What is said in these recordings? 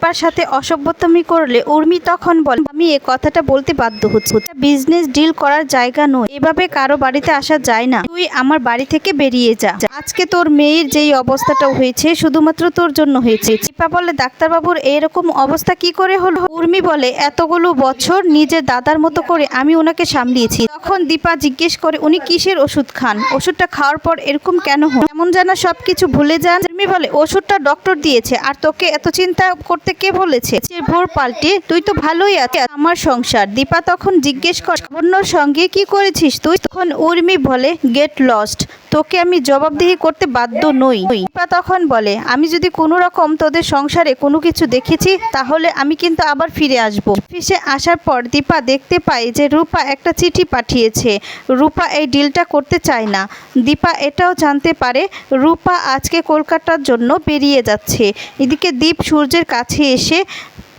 দীপার সাথে অসভ্যতামি করলে উর্মি তখন বলে, আমি এ কথাটা বলতে বাধ্য হচ্ছি। বিজনেস ডিল করার জায়গা নয়। এভাবে কারও বাড়িতে আসা যায় না। তুই আমার বাড়ি থেকে বেরিয়ে যা। আজকে তোর মেয়ের যেই অবস্থাটা হয়েছে, শুধুমাত্র তোর জন্য হয়েছে। দীপা বলে, ডাক্তারবাবুর এরকম অবস্থা কি করে হলো? উর্মি বলে, এতগুলো বছর নিজের দাদার মতো করে আমি ওনাকে সামলিয়েছি। তখন দীপা জিজ্ঞেস করে, উনি কিসের ওষুধ খান? ওষুধটা খাওয়ার পর এরকম কেন হয় এমন যেন সব কিছু ভুলে যান। উর্মি বলে, ওষুধটা ডক্টর দিয়েছে, আর তোকে এত চিন্তা করতে কে বলেছে? সে ভোর পাল্টে, তুই তো ভালোই আছে আমার সংসার। দীপা তখন জিজ্ঞেস কর অন্যর সঙ্গে কি করেছিস তুই? তখন উর্মি বলে, গেট লস্ট। তোকে আমি জবাবদিহি করতে বাধ্য নই। দীপা তখন বলে, আমি যদি কোনো রকম তোদের সংসারে কোনো কিছু দেখেছি, তাহলে আমি কিন্তু আবার ফিরে আসব। অফিসে আসার পর দীপা দেখতে পায় যে রূপা একটা চিঠি পাঠিয়েছে। রূপা এই ডিলটা করতে চায় না। দীপা এটাও জানতে পারে, রূপা আজকে কলকাতার জন্য বেরিয়ে যাচ্ছে। এদিকে দীপ সূর্যের কাছে এসে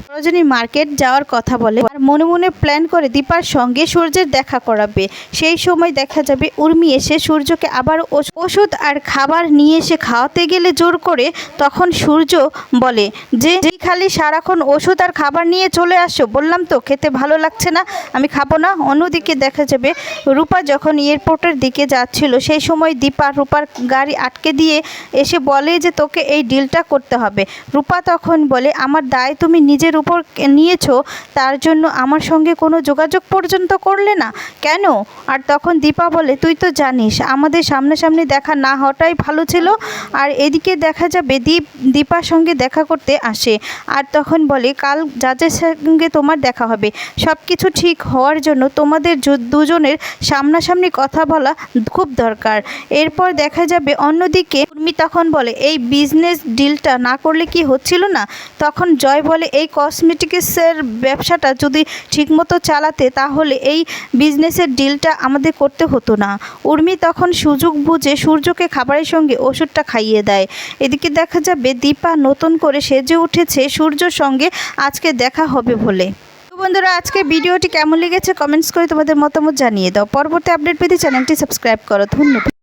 সরোজিনী মার্কেট যাওয়ার কথা বলে, আর মনে মনে প্ল্যান করে দীপার সঙ্গে সূর্যের দেখা করাবে। সেই সময় দেখা যাবে উর্মি এসে সূর্যকে আবার ওষ- ওষুধ আর খাবার নিয়ে এসে খাওয়াতে গেলে জোর করে, তখন সূর্য বলে, যে যে খালি সারাক্ষণ ওষুধ আর খাবার নিয়ে চলে আসো, বললাম তো, খেতে ভালো লাগছে না, আমি খাব না। অন্যদিকে দেখা যাবে রূপা যখন এয়ারপোর্টের দিকে যাচ্ছিল, সেই সময় দীপা রূপার গাড়ি আটকে দিয়ে এসে বলে যে, তোকে এই ডিলটা করতে হবে। রূপা তখন বলে, আমার দায় তুমি নিজের উপর নিয়েছো, তার জন্য আমার সঙ্গে কোনো যোগাযোগ পর্যন্ত করলে না? কেন? আর তখন দীপা বলে, তুই তো জানিস, আমাদের সামনাসামনি দেখা না হওয়াটাই ভালো ছিল। আর এদিকে দেখা যাবে, দীপ, দীপার সঙ্গে দেখা করতে আসে। আর তখন বলে, কাল যাদের সঙ্গে তোমার দেখা হবে সব কিছু ঠিক হওয়ার জন্য তোমাদের দুজনের সামনাসামনি কথা বলা খুব দরকার। এরপর দেখা যাবে, অন্যদিকে উর্মি তখন বলে, এই বিজনেস ডিলটা না করলে কি হচ্ছিল না? তখন জয় বলে, এই কসমেটিক্সের ব্যবসাটা যদি ঠিকমতো চালাতে, তাহলে এই বিজনেসের ডিলটা আমাদের করতে হতো না। উর্মি তখন সুযোগ বুঝে সূর্যকে খাবারের সঙ্গে ওষুধটা খাইয়ে দেয়। এদিকে দেখা যাবে দীপা নতুন করে সেজে উঠেছে সূর্যর সঙ্গে আজকে দেখা হবে বলে। বন্ধুরা আজকে ভিডিওটি কেমন লেগেছে? কমেন্টস করে তোমাদের মতামত জানিয়ে দাও। পরবর্তী আপডেট পেতে চ্যানেলটি সাবস্ক্রাইব করো। ধন্যবাদ।